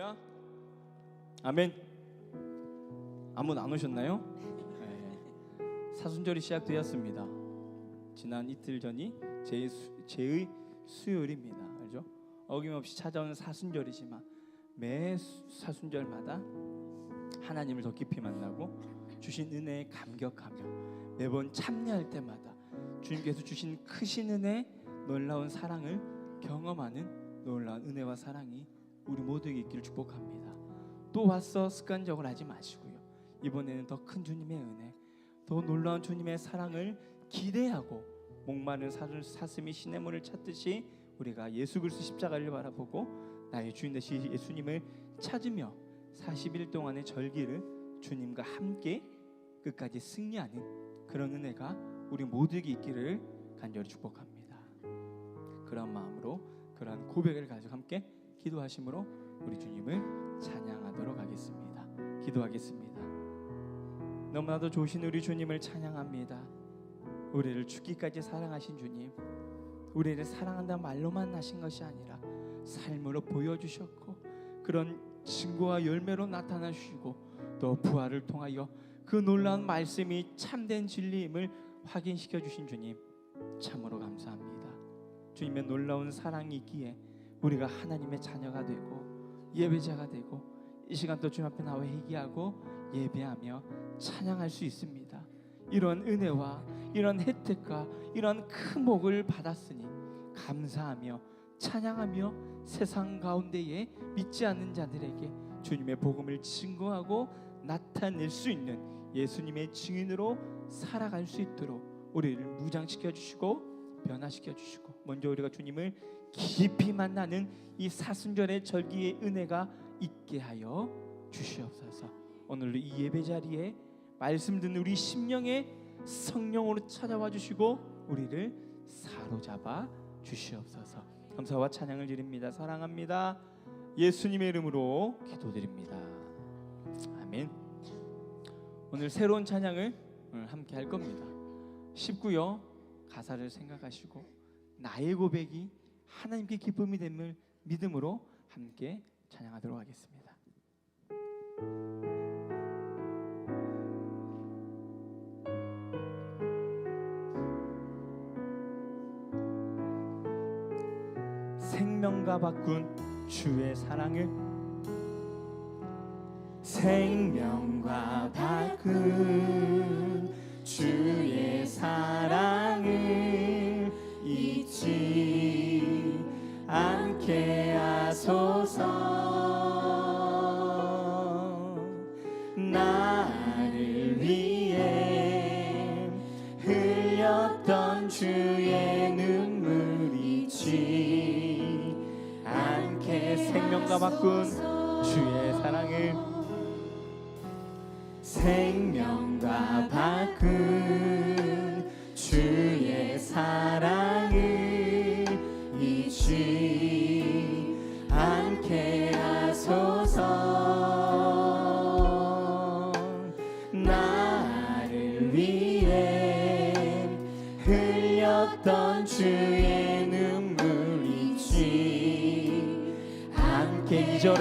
할렐루야. 아멘. 아무도 안 오셨나요? 네. 사순절이 시작되었습니다. 지난 이틀 전이 제 수, 제의 수요일입니다. 알죠? 어김없이 찾아오는 사순절이지만 매 수- 사순절마다 하나님을 더 깊이 만나고 주신 은혜에 감격하며 매번 참여할 때마다 주님께서 주신 크신 은혜, 놀라운 사랑을 경험하는 놀라운 은혜와 사랑이 우리 모두에게 있기를 축복합니다. 또 와서 습관적으로 하지 마시고요. 이번에는 더 큰 주님의 은혜, 더 놀라운 주님의 사랑을 기대하고 목마른 사- 사슴이 시냇물을 찾듯이 우리가 예수 그리스도 십자가를 바라보고 나의 주인 되신 예수님을 찾으며 40일 동안의 절기를 주님과 함께 끝까지 승리하는 그런 은혜가 우리 모두에게 있기를 간절히 축복합니다. 그런 마음으로 그러한 고백을 가지고 함께 기도하심으로 우리 주님을 찬양하도록 하겠습니다. 기도하겠습니다. 너무나도 좋으신 우리 주님을 찬양합니다. 우리를 죽기까지 사랑하신 주님, 우리를 사랑한다는 말로만 하신 것이 아니라 삶으로 보여주셨고 그런 증거와 열매로 나타나시고 또 부활을 통하여 그 놀라운 말씀이 참된 진리임을 확인시켜 주신 주님 참으로 감사합니다. 주님의 놀라운 사랑이 있기에 우리가 하나님의 자녀가 되고 예배자가 되고 이 시간 또 주님 앞에 나와 회개하고 예배하며 찬양할 수 있습니다. 이런 은혜와 이런 혜택과 이런 큰 복을 받았으니 감사하며 찬양하며 세상 가운데에 믿지 않는 자들에게 주님의 복음을 증거하고 나타낼 수 있는 예수님의 증인으로 살아갈 수 있도록 우리를 무장시켜 주시고 변화시켜 주시고 먼저 우리가 주님을 깊이 만나는 이 사순절의 절기의 은혜가 있게 하여 주시옵소서. 오늘 이 예배 자리에 말씀 듣는 우리 심령에 성령으로 찾아와 주시고 우리를 사로잡아 주시옵소서. 감사와 찬양을 드립니다. 사랑합니다. 예수님의 이름으로 기도드립니다. 아멘. 오늘 새로운 찬양을 오늘 함께 할 겁니다. 쉽고요. 가사를 생각하시고 나의 고백이 하나님께 기쁨이 됨을 믿음으로 함께 찬양하도록 하겠습니다. 생명과 바꾼 주의 사랑을 생명과 바꾼 주의 사랑을 잊지 않게 하소서. 나를 위해 흘렸던 주의 눈물 잊지. 않게 생명과 바꾼 주의 사랑을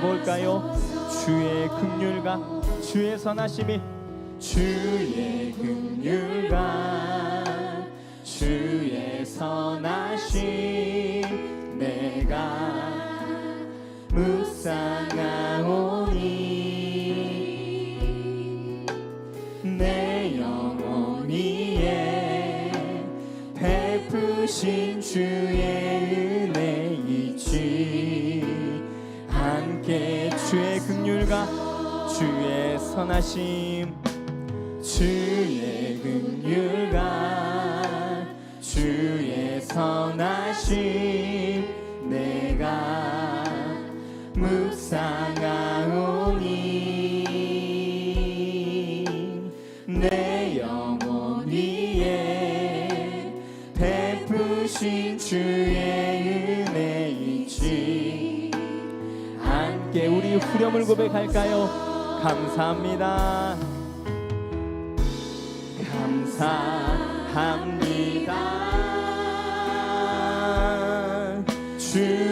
볼까요? 주의 긍휼과 주의 선하심이 주의 긍휼과 주의 선하심 내가 묵상하오니 내 영혼 위에 베푸신 주의 긍휼과 주의 선하심 주의 긍휼과 주의 선하심 내가 묵상하 후렴을 고백할까요? 감사합니다. 감사합니다. 주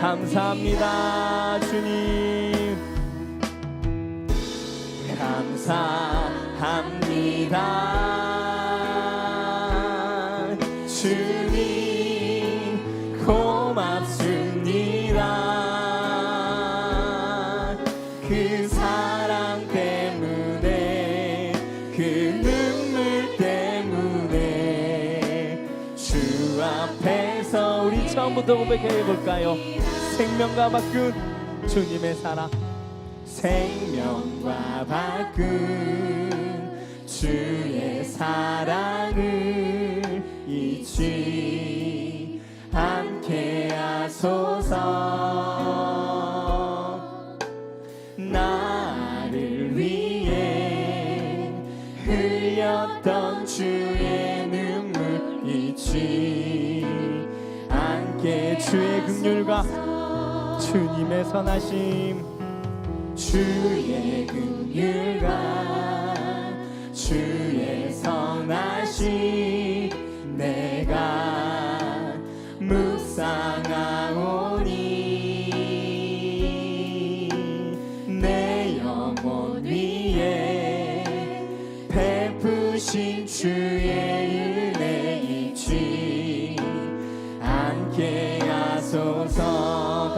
감사합니다 주님. 감사합니다 주님. 고맙습니다. 그 사랑 때문에 그 눈물 때문에 주 앞에서 우리 처음부터 고백해 볼까요 생명과 바꾼 주님의 사랑. 생명과 바꾼 주의 사랑을 잊지 않게 하소서. 나를 위해 흘렸던 주의 눈물 잊지 않게 주의 긍휼과 주님의 선하심. 주의 긍휼과 주의 선하심. 내가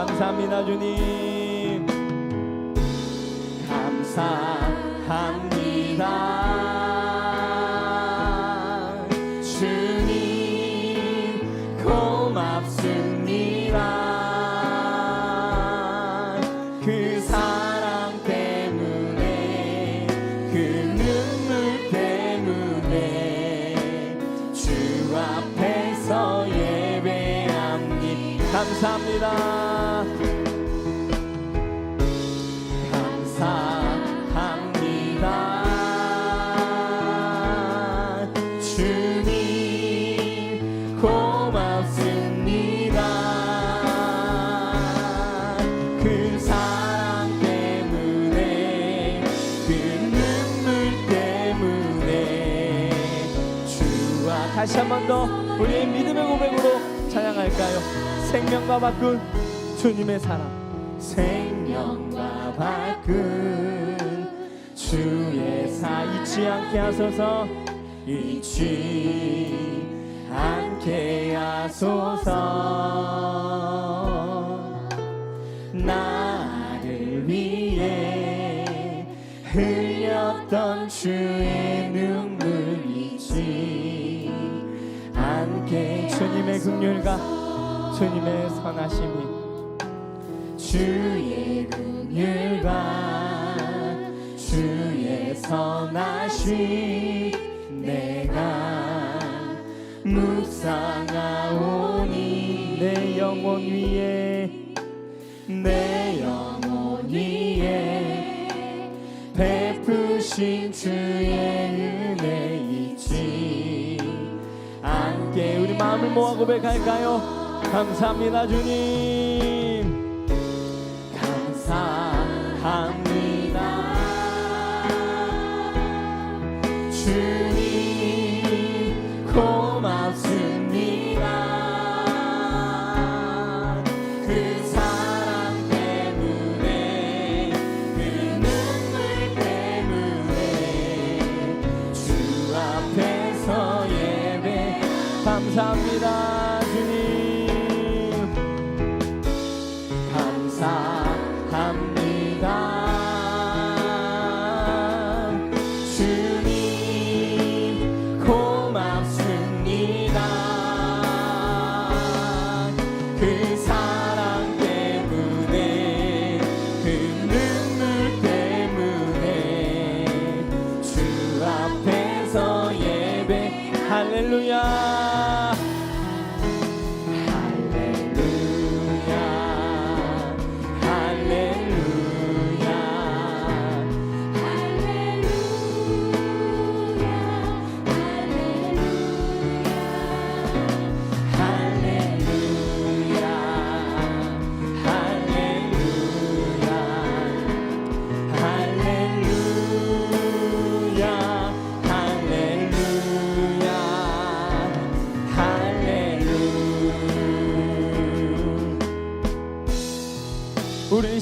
감사합니다 주님. 감사합니다 한번 더 우리의 믿음의 고백으로 찬양할까요? 생명과 바꾼 주님의 사랑. 생명과 바꾼 주의 사 잊지 않게 하소서. 잊지 않게 하소서. 나를 위해 흘렸던 주의 않게 주님의 긍휼과 주님의 선하심이 주의 긍휼과 주의 선하심 내가 묵상하오니 내 영혼 위에 내 영혼 위에 베푸신 주의 마음을 모아 고백할까요? 감사합니다 주님. 감사합니다. 고맙습니다. 그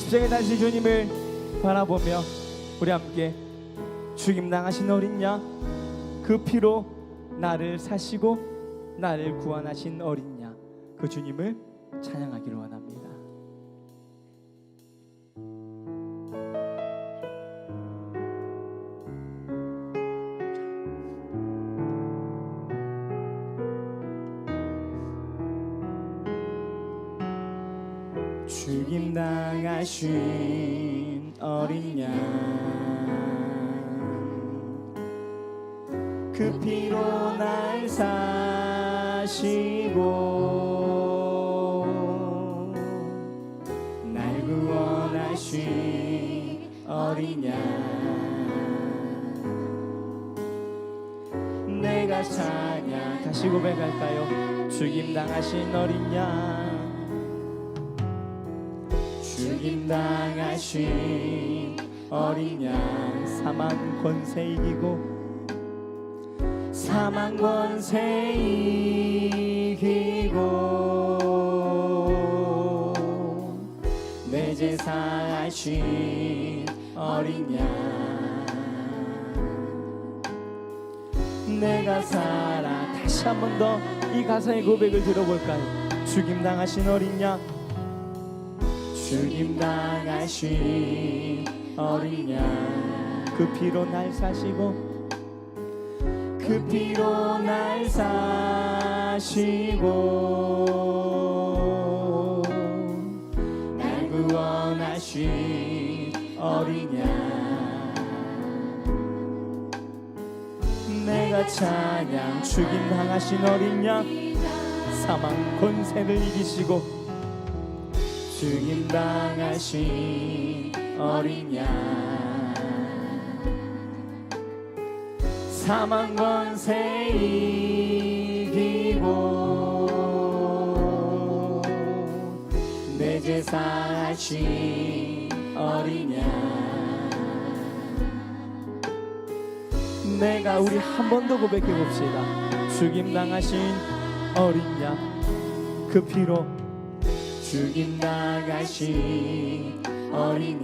십자가에 다시 주님을 바라보며 우리 함께 죽임 당하신 어린 양그 피로 나를 사시고 나를 구원하신 어린 양그 주님을 찬양하기를 원합니다. 당하신 어린 양. 그 피로 날 사시고 날 구원하신 어린 양. 내가 찬양 다시 고백할까요? 죽임 당하신 어린 양 죽임 당하신 어린 양 사망 권세 이기고 사망 권세 이기고 내 제사 하신 어린 양 내가 살아 다시 한 번 더 이 가사의 고백을 들어볼까요? 죽임 당하신 어린 양 죽임 당하신 어린 양. 그 피로 날 사시고 그 피로 날 사시고 날 구원하신 어린 양. 내가 찬양 죽임 당하신 어린 양. 사망 권세를 이기시고 죽임 당하신 어린 양. 사망 권세 이기고 내 제사 하신 어린 양. 내가 우리 한 번 더 고백해 봅시다. 죽임 당하신 어린 양. 그 피로 죽임 당하신 어린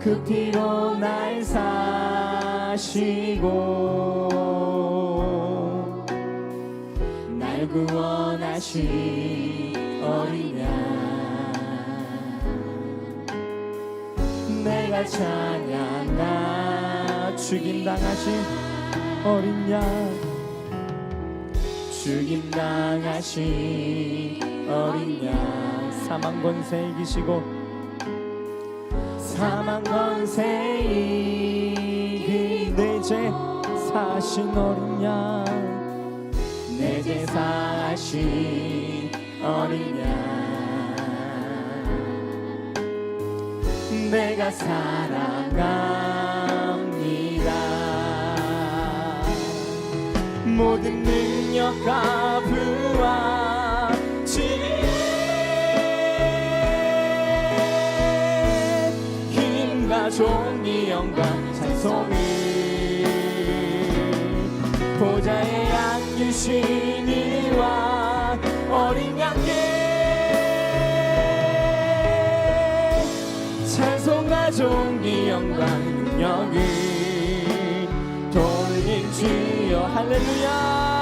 양그 피로 날 사시고 날 구원하신 어린 양 내가 찬양하 죽임 당하신 어린 양 죽임 당하신 어린 양. 사망 권세 이기시고 사망 권세 이기. 내죄 사신 어린 양 내 죄 사신 어린 양. 내가 사랑합니다. 모든 능 부와 지혜 힘과 종이 영광 찬송을 보좌의 양 유신 이와 어린 양께 찬송과 종이 영광 능력을 돌린 주여. 할렐루야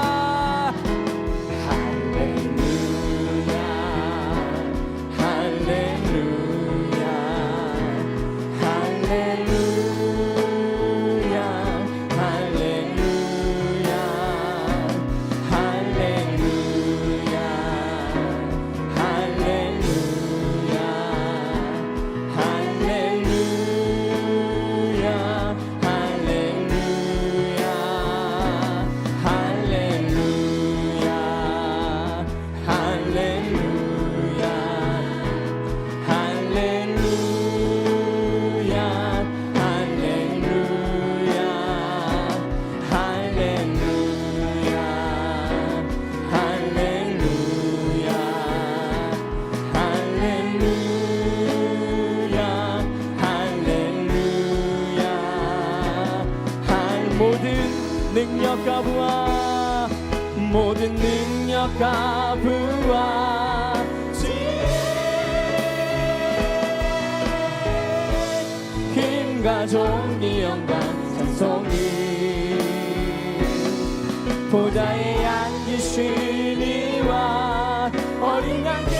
보좌에 앉으신 이와 어린 양께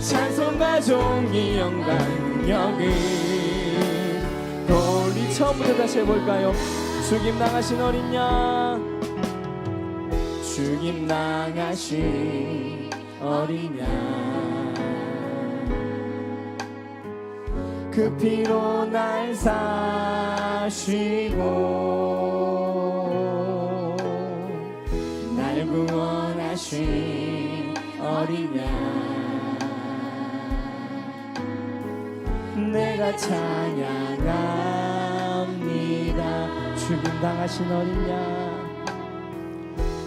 찬송과 존귀 영광 능력을 우리 처음부터 다시 해볼까요? 죽임 당하신 어린 양. 죽임 당하신 어린 양 그 피로 날 사시고 날 구원하신 어린 양 내가 찬양합니다. 죽임 당하신 어린 양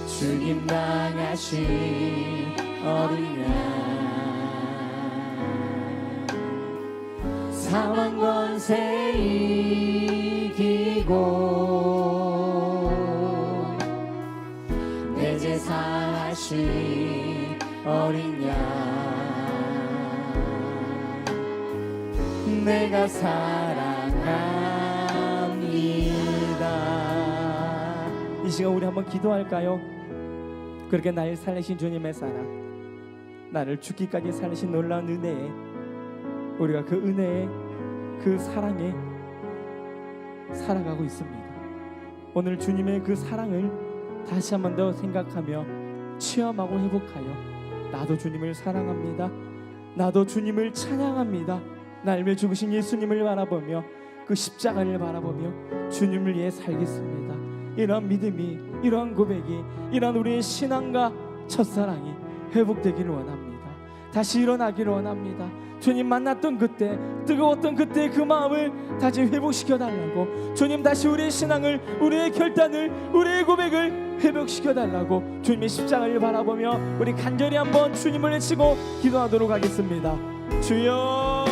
죽임 당하신 어린 양 사망 권세 이기고 내 제사 하신 어린 양 내가 사랑합니다 이 시간 우리 한번 기도할까요? 그렇게 날 살리신 주님의 사랑 나를 죽기까지 살리신 놀라운 은혜에 우리가 그 은혜에 그 사랑에 살아가고 있습니다. 오늘 주님의 그 사랑을 다시 한 번 더 생각하며 체험하고 회복하여 나도 주님을 사랑합니다. 나도 주님을 찬양합니다. 날 위해 죽으신 예수님을 바라보며 그 십자가를 바라보며 주님을 위해 살겠습니다. 이러한 믿음이 이러한 고백이 이러한 우리의 신앙과 첫사랑이 회복되기를 원합니다. 다시 일어나기를 원합니다 주님 만났던 그때 뜨거웠던 그때 그 마음을 다시 회복시켜 달라고 주님 다시 우리의 신앙을 우리의 결단을 우리의 고백을 회복시켜 달라고 주님의 십자가를 바라보며 우리 간절히 한번 주님을 외치고 기도하도록 하겠습니다. 주여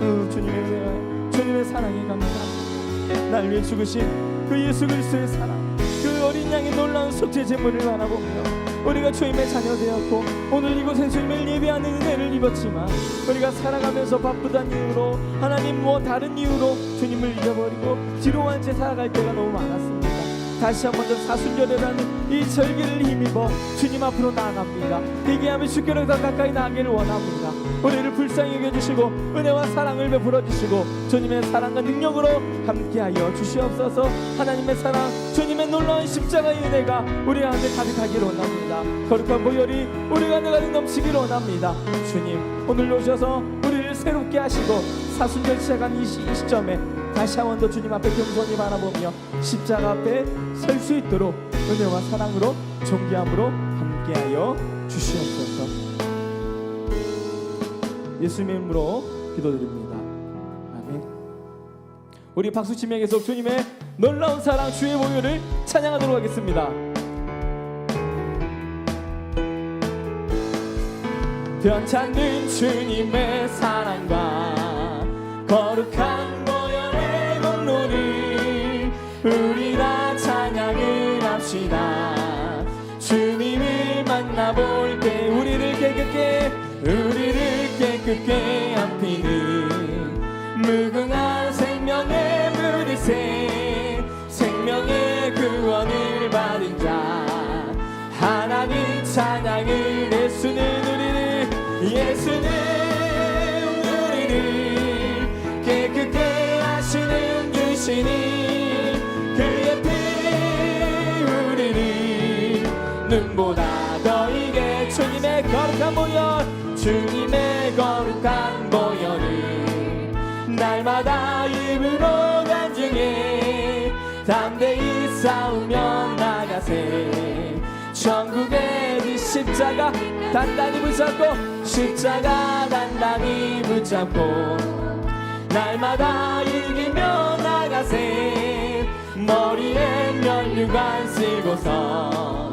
어, 주님의 은혜와 주님의 사랑이 감사합니다. 날 위해 죽으신 그 예수 그리스도의 사랑 그 어린 양의 놀라운 속죄 제물을 바라보며 우리가 주님의 자녀 되었고 오늘 이곳에 주님을 예배하는 은혜를 입었지만 우리가 살아가면서 바쁘다는 이유로 하나님 뭐 다른 이유로 주님을 잊어버리고 뒤로 한채 살아갈 때가 너무 많았습니다 다시 한번 더 사순절이라는 이 절기를 힘입어 주님 앞으로 나아갑니다. 회개하며 주께로 더 가까이 나가기를 원합니다. 우리를 불쌍히 여겨주시고 은혜와 사랑을 베풀어 주시고 주님의 사랑과 능력으로 함께하여 주시옵소서. 하나님의 사랑 주님의 놀라운 십자가의 은혜가 우리 가운데 가득하기를 원합니다. 거룩한 보혈이 우리 가운데 가득 넘치기를 원합니다. 주님 오늘 오셔서 우리를 새롭게 하시고 사순절 시작한 이, 시, 이 시점에 다시 한 번 더 주님 앞에 겸손히 바라보며 십자가 앞에 설 수 있도록 은혜와 사랑으로 존귀함으로 함께하여 주시옵소서. 예수님의 이름으로 기도드립니다. 아멘. 우리 박수 치며 계속 주님의 놀라운 사랑 주의 보혈을 찬양하도록 하겠습니다. 변찮는 주님의 사랑과 거룩한 우리 다 찬양을 합시다. 주님을 만나볼 때 우리를 깨끗게 우리를 깨끗게 안피는 무궁한 생명의 무리새 생명의 구원을 받은 자. 하나님 찬양을 예수는 우리를 예수는 우리를 깨끗게 하시는 주시니 눈보다 더 이게 주님의 거룩한 보혈 주님의 거룩한 보혈을 날마다 입으로 간증해. 담대히 싸우며 나가세. 천국의 그 십자가 단단히 붙잡고 십자가 단단히 붙잡고 날마다 이기며 나가세. 머리에 면류관 쓰고서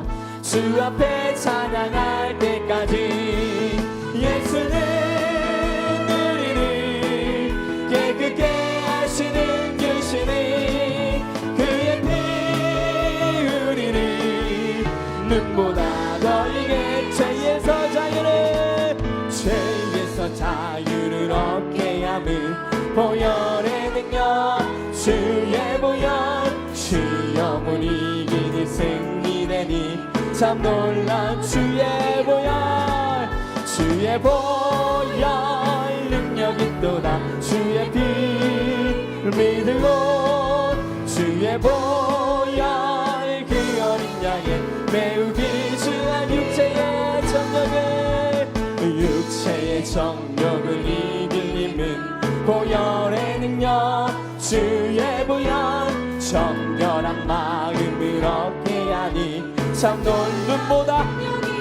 주 앞에 찬양할 때까지 예수는 우리를 깨끗게 하시는 주시니 그의 피 우리를 눈보 참 놀란 주의 보혈 주의 보혈 능력이 또다. 주의 피 믿으고 주의 보혈 그 어린 양의 매우 귀중한 육체의 정력을 육체의 정력을 이길 힘은 보혈의 능력. 주의 보혈 정결한 마음을 얻게 하니 참 눈보다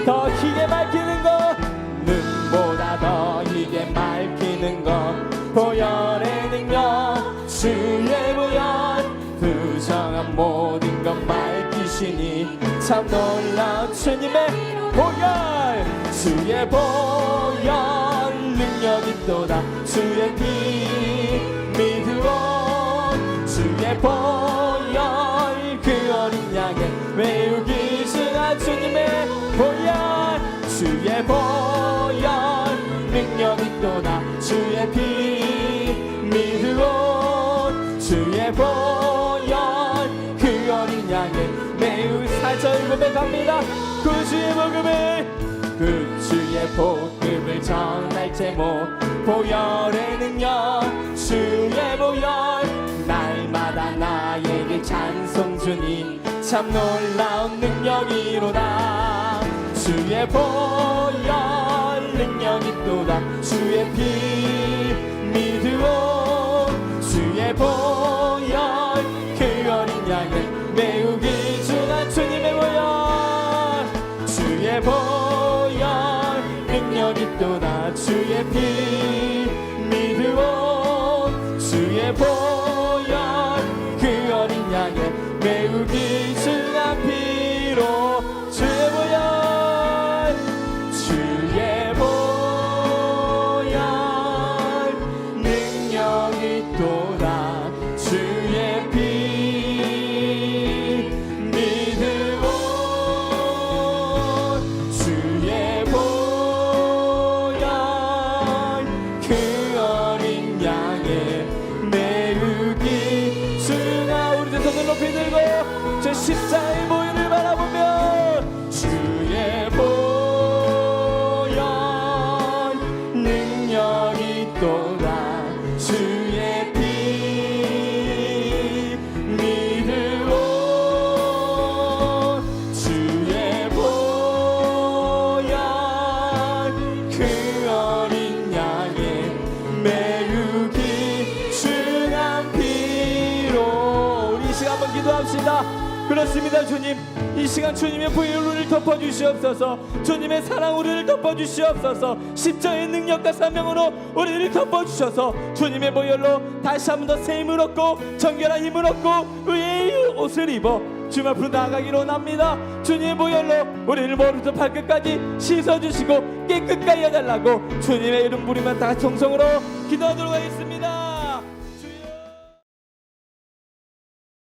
더 희게 밝히는 것 눈보다 더 희게 밝히는 것 보혈의 능력 주의 보혈. 부정한 모든 것 밝히시니 참 놀라운 주님의 보혈. 주의 보혈 능력이 또다. 주의 피 믿으오 주의 보혈 그 어린 양의 매우 사절 고백합니다. 그 주의 복음을 그 주의 복음을 전할 제목 보혈의 능력 주의 보혈. 날마다 나에게 찬송 주니 참 놀라운 능력이로다. 주의 보혈 능력이 또다. 주의 피 믿으오. 주의 보혈 그 어린 양의 매우 귀중한 주님의 보혈. 주의 보혈. 능력이 또다 주의 피 믿으오. 주의 보혈. 그 어린 양의 매우 귀중한 피로 주의 보혈 그렇습니다 주님. 이 시간 주님의 부여를 우리를 덮어주시옵소서. 주님의 사랑 우리를 덮어주시옵소서. 십자의 능력과 사명으로 우리를 덮어주셔서 주님의 보혈로 다시 한 번 더 새 힘을 얻고 정결한 힘을 얻고 의의 옷을 입어 주님 앞으로 나아가기로 원합니다. 주님의 보혈로 우리를 머리부터 발끝까지 씻어주시고 깨끗하게 해달라고 주님의 이름 부리면 다 정성으로 기도하도록 하겠습니다